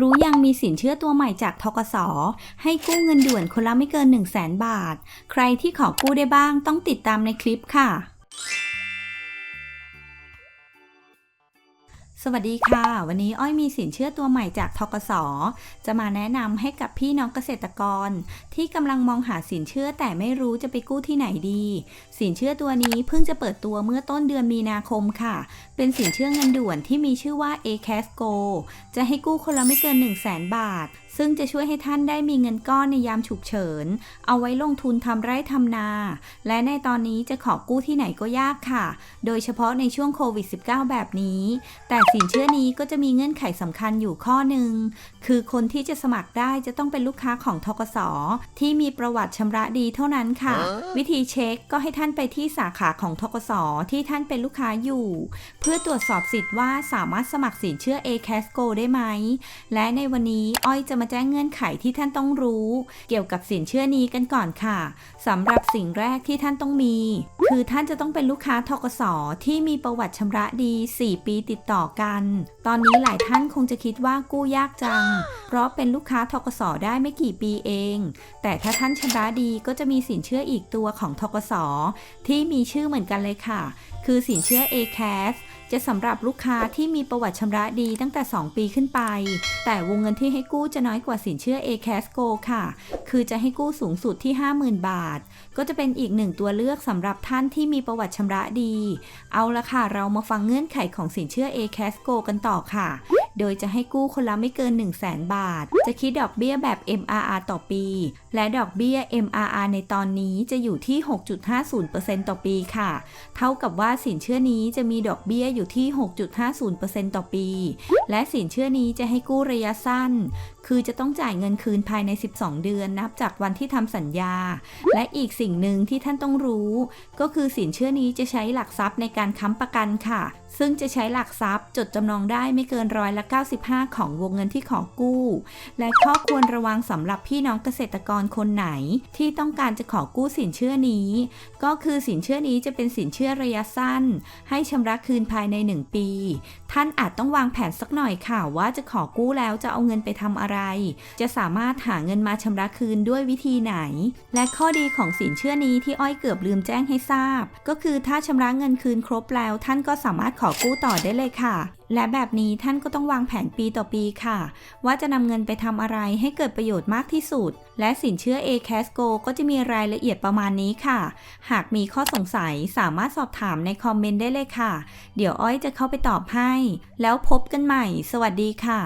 รู้ยังมีสินเชื่อตัวใหม่จากทกสให้กู้เงินด่วนคนละไม่เกิน 1 0 0 0 0แบาท ใครที่ขอกู้ได้บ้างต้องติดตามในคลิปค่ะ สวัสดีค่ะ วันนี้อ้อยมีสินเชื่อตัวใหม่จากทกส จะมาแนะนำให้กับพี่น้องเกษตรกร ที่กำลังมองหาสินเชื่อแต่ไม่รู้จะไปกู้ที่ไหนดี สินเชื่อตัวนี้เพิ่งจะเปิดตัวเมื่อต้นเดือนมีนาคมค่ะ เป็นสินเชื่อเงินด่วนที่มีชื่อว่า ACAS Go จะให้กู้คนละไม่เกิน 1 0 0 0 0แบาท ซึ่งจะช่วยให้ท่านได้มีเงินก้อนในยามฉุกเฉิน เอาไว้ลงทุนทำไร่ทำนา และในตอนนี้จะขอกู้ที่ไหนก็ยากค่ะ โดยเฉพาะในช่วงโควิด -19 แบบนี้ แต่สินเชื่อนี้ก็จะมีเงื่อนไขสำคัญอยู่ข้อหนึ่ง คือคนที่จะสมัครได้จะต้องเป็นลูกค้าของทกสที่มีประวัติชำระดีเท่านั้นค่ะ วิธีเช็คก็ให้ท่านไปที่สาขาของทกสที่ท่านเป็นลูกค้าอยู่ เพื่อตรวจสอบสิทธิ์ว่าสามารถสมัครสินเชื่อ ACAS Go ได้ไหม และในวันนี้อ้อยจะมาแจ้งเงื่อนไขที่ท่านต้องรู้ เกี่ยวกับสินเชื่อนี้กันก่อนค่ะสำหรับสิ่งแรกที่ท่านต้องมี คือท่านจะต้องเป็นลูกค้าทกสที่มีประวัติชำระดี 4 ปีติดต่อกัน ตอนนี้หลายท่านคงจะคิดว่ากู้ยากจัง เพราะเป็นลูกค้าทกสได้ไม่กี่ปีเอง แต่ถ้าท่านชำระดีก็จะมีสินเชื่ออีกตัวของทกสที่มีชื่อเหมือนกันเลยค่ะ คือสินเชื่อ ACAS จะสำหรับลูกค้าที่มีประวัติชำระดีตั้งแต่ 2 ปีขึ้นไป แต่วงเงินที่ให้กู้จะน้อยกว่าสินเชื่อ ACAS Go ค่ะ คือจะให้กู้สูงสุดที่ 50,000 บาท ก็จะเป็นอีกหนึ่งตัวเลือกสำหรับท่านที่มีประวัติชำระดี เอาละค่ะ เรามาฟังเงื่อนไขของสินเชื่อ ACAS Go กันต่อค่ะ โดยจะให้กู้คนละไม่เกิน 1 0 0 0 0แบาท จะคิดดอกเบี้ยแบบ MRR ต่อปี และดอกเบี้ย MRR ในตอนนี้จะอยู่ที่ 6.50%ต่อปีค่ะ เท่ากับว่าสินเชื่อนี้จะมีดอกเบี้ยอยู่ที่ 6.50%ต่อปี และสินเชื่อนี้จะให้กู้ระยะสั้น คือจะต้องจ่ายเงินคืนภายใน 12 เดือนนับจากวันที่ทำสัญญา และอีกสิ่งหนึ่งที่ท่านต้องรู้ ก็คือสินเชื่อนี้จะใช้หลักทรัพย์ในการค้ำประกันค่ะซึ่งจะใช้หลักทรัพย์จดจำนองได้ไม่เกินร้อยละ 95 ของวงเงินที่ขอกู้ และข้อควรระวังสำหรับพี่น้องเกษตรกรคนไหน ที่ต้องการจะขอกู้สินเชื่อนี้ ก็คือสินเชื่อนี้จะเป็นสินเชื่อระยะสั้น ให้ชำระคืนภายใน 1 ปี ท่านอาจต้องวางแผนสักหน่อยค่ะว่าจะขอกู้แล้วจะเอาเงินไปทำอะไร จะสามารถหาเงินมาชำระคืนด้วยวิธีไหน และข้อดีของสินเชื่อนี้ที่อ้อยเกือบลืมแจ้งให้ทราบ ก็คือถ้าชำระเงินคืนครบแล้ว ท่านก็สามารถขอกู้ต่อได้เลยค่ะ และแบบนี้ท่านก็ต้องวางแผนปีต่อปีค่ะ ว่าจะนำเงินไปทำอะไรให้เกิดประโยชน์มากที่สุด และสินเชื่อ ACAS Go ก็จะมีรายละเอียดประมาณนี้ค่ะ หากมีข้อสงสัยสามารถสอบถามในคอมเมนต์ได้เลยค่ะ เดี๋ยวอ้อยจะเข้าไปตอบให้ แล้วพบกันใหม่ สวัสดีค่ะ